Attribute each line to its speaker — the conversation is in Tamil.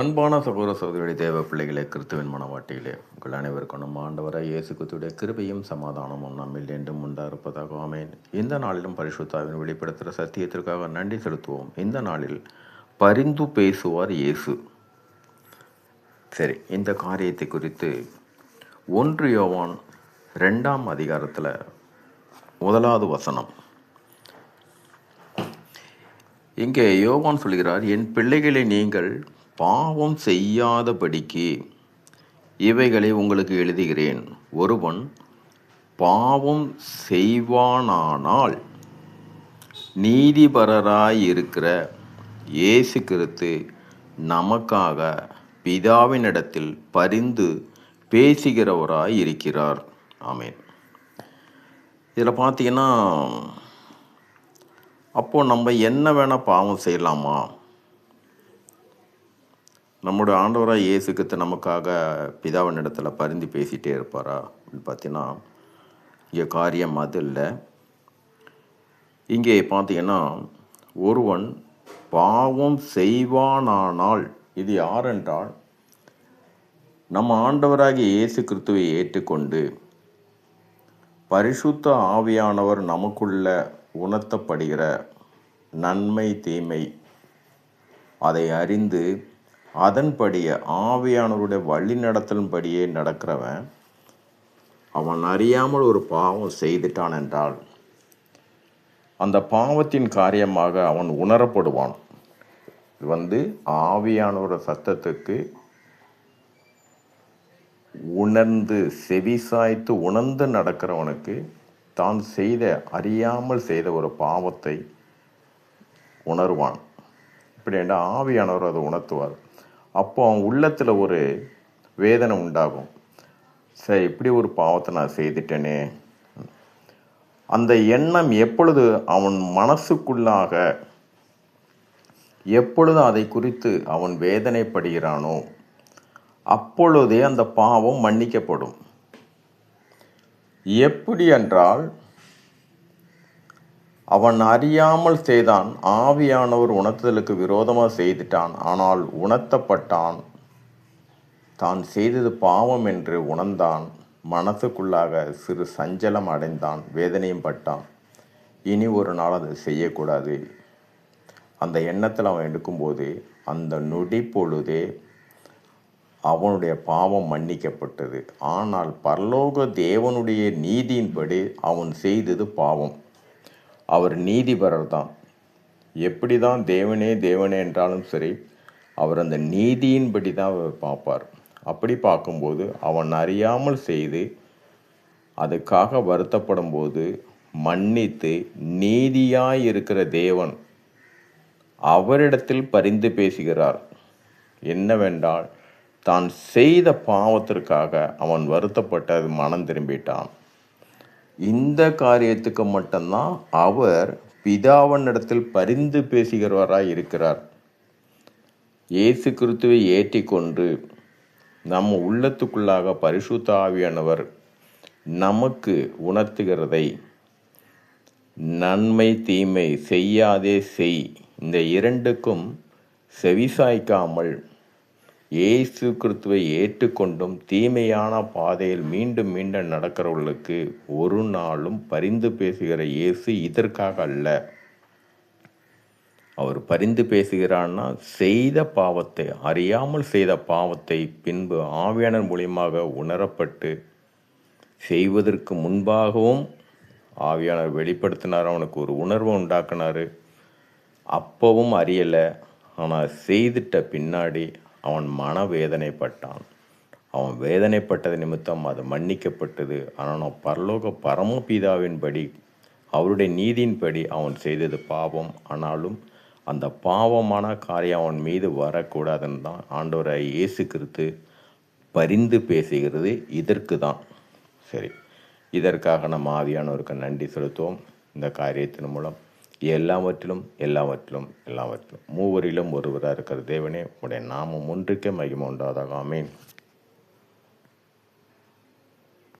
Speaker 1: அன்பான சகோதர சகோதரி தேவ பிள்ளைகளே கிறிஸ்துவின் மனவாட்டிகளே உங்கள் அனைவருக்கும் நம்ம ஆண்டவராய் இயேசு கிறிஸ்துடைய கிருபையும் சமாதானமும் நம்மில் என்றும் உண்டாயிருப்பதாக ஆமேன். இந்த நாளிலும் பரிசுத்தாவின் வெளிப்படுத்துகிற சத்தியத்திற்காக நன்றி செலுத்துவோம். இந்த நாளில் பரிந்து பேசுவார் இயேசு. சரி இந்த காரியத்தை குறித்து ஒன்று யோவான் ரெண்டாம் அதிகாரத்தில் முதலாவது வசனம். இங்கே யோவான் சொல்கிறார் என் பிள்ளைகளை நீங்கள் பாவம் செய்யாதபடிக்கு இவைகளை உங்களுக்கு எழுதுகிறேன். ஒருவன் பாவம் செய்வானானால் நீதிபரராய் இருக்கிற இயேசு கிறித்து நமக்காக பிதாவினிடத்தில் பரிந்து பேசுகிறவராய் இருக்கிறார் ஆமேன். இதில் பார்த்தீங்கன்னா அப்போது நம்ம என்ன வேணால் பாவம் செய்யலாமா? நம்முடைய ஆண்டவராக இயேசு கிறிஸ்து நமக்காக பிதாவின் இடத்துல பரிந்து பேசிகிட்டே இருப்பாரா அப்படின்னு பார்த்தீங்கன்னா இங்கே காரியம் அது இல்லை. இங்கே பார்த்தீங்கன்னா ஒருவன் பாவம் செய்வானானால் இது யாரென்றால் நம்ம ஆண்டவராகிய இயேசு கிறிஸ்துவை ஏற்றுக்கொண்டு பரிசுத்த ஆவியானவர் நமக்குள்ள உணர்த்தப்படுகிற நன்மை தீமை அதை அறிந்து அதன்படியே ஆவியானவருடைய வழி நடத்தலின்படியே நடக்கிறவன் அவன் அறியாமல் ஒரு பாவம் செய்துட்டான் என்றால் அந்த பாவத்தின் காரியமாக அவன் உணரப்படுவான். இது வந்து ஆவியானவரோட சத்தத்துக்கு உணர்ந்து செவிசாய்த்து உணர்ந்து நடக்கிறவனுக்கு தான் செய்த அறியாமல் செய்த ஒரு பாவத்தை உணர்வான். இப்படி என்றால் ஆவியானவர் அதை உணர்த்துவார். அப்போ அவன் உள்ளத்தில் ஒரு வேதனை உண்டாகும். சரி இப்படி ஒரு பாவத்தை நான் செய்துட்டேனே. அந்த எண்ணம் எப்பொழுது அவன் மனசுக்குள்ளாக எப்பொழுது அதை குறித்து அவன் வேதனைப்படுகிறானோ அப்பொழுதே அந்த பாவம் மன்னிக்கப்படும். எப்படி என்றால் அவன் அறியாமல் செய்தான். ஆவியானவர் உணர்த்துதலுக்கு விரோதமாக செய்துட்டான். ஆனால் உணர்த்தப்பட்டான். தான் செய்தது பாவம் என்று உணர்ந்தான். மனசுக்குள்ளாக சிறு சஞ்சலம் அடைந்தான். வேதனையும் பட்டான். இனி ஒரு நாள் அதை செய்யக்கூடாது. அந்த எண்ணத்தில் அவன் எடுக்கும்போது அந்த நொடி பொழுதே அவனுடைய பாவம் மன்னிக்கப்பட்டது. ஆனால் பரலோக தேவனுடைய நீதியின்படி அவன் செய்தது பாவம். அவர் நீதிபரர் தான். எப்படி தான் தேவனே தேவனே என்றாலும் சரி அவர் அந்த நீதியின்படி தான் அவர் பார்ப்பார். அப்படி பார்க்கும்போது அவன் அறியாமல் செய்து அதுக்காக வருத்தப்படும் போது மன்னித்து நீதியாய் இருக்கிற தேவன் அவரிடத்தில் பரிந்து பேசுகிறார். என்னவென்றால் தான் செய்த பாவத்திற்காக அவன் வருத்தப்பட்டு மனம் திரும்பிட்டான். இந்த காரியத்துக்கு மட்டும்தான் அவர் பிதாவனிடத்தில் பரிந்து பேசுகிறவராய் இருக்கிறார். இயேசு கிறிஸ்துவை ஏற்றிக்கொண்டு நம்ம உள்ளத்துக்குள்ளாக பரிசுத்த ஆவியானவர் நமக்கு உணர்த்துகிறதை நன்மை தீமை செய்யாதே செய். இந்த இரண்டுக்கும் செவிசாய்க்காமல் இயேசு கிறிஸ்துவை ஏற்றுக்கொண்டும் தீமையான பாதையில் மீண்டும் மீண்டும் நடக்கிறவர்களுக்கு ஒரு நாளும் பரிந்து பேசுகிற இயேசு இதற்காக அல்ல. அவர் பரிந்து பேசுகிறான்னா செய்த பாவத்தை அறியாமல் செய்த பாவத்தை பின்பு ஆவியானர் மூலியமாக உணரப்பட்டு செய்வதற்கு முன்பாகவும் ஆவியானர் வெளிப்படுத்தினார். அவனுக்கு ஒரு உணர்வை உண்டாக்குனார். அப்பவும் அறியலை. ஆனால் செய்துட்ட பின்னாடி அவன் மன வேதனைப்பட்டான் அவன் வேதனைப்பட்டது நிமித்தம் அது மன்னிக்கப்பட்டது. ஆனால் பரலோக பரமபிதாவின்படி அவருடைய நீதியின்படி அவன் செய்தது பாவம். ஆனாலும் அந்த பாவமான காரியம் அவன் மீது வரக்கூடாதுன்னு தான் ஆண்டவரை இயேசு கிறிஸ்து பரிந்து பேசுகிறது. இதற்கு தான் சரி இதற்காக நம்ம ஆவியானவருக்கு நன்றி செலுத்துவோம். இந்த காரியத்தின் மூலம் எல்லாவற்றிலும் எல்லாவற்றிலும் எல்லாவற்றிலும். மூவரிலும் ஒருவராக இருக்கிற தேவனே உடைய நாமம் ஒன்றுக்கே மகிமை உண்டாதாக ஆமீன்.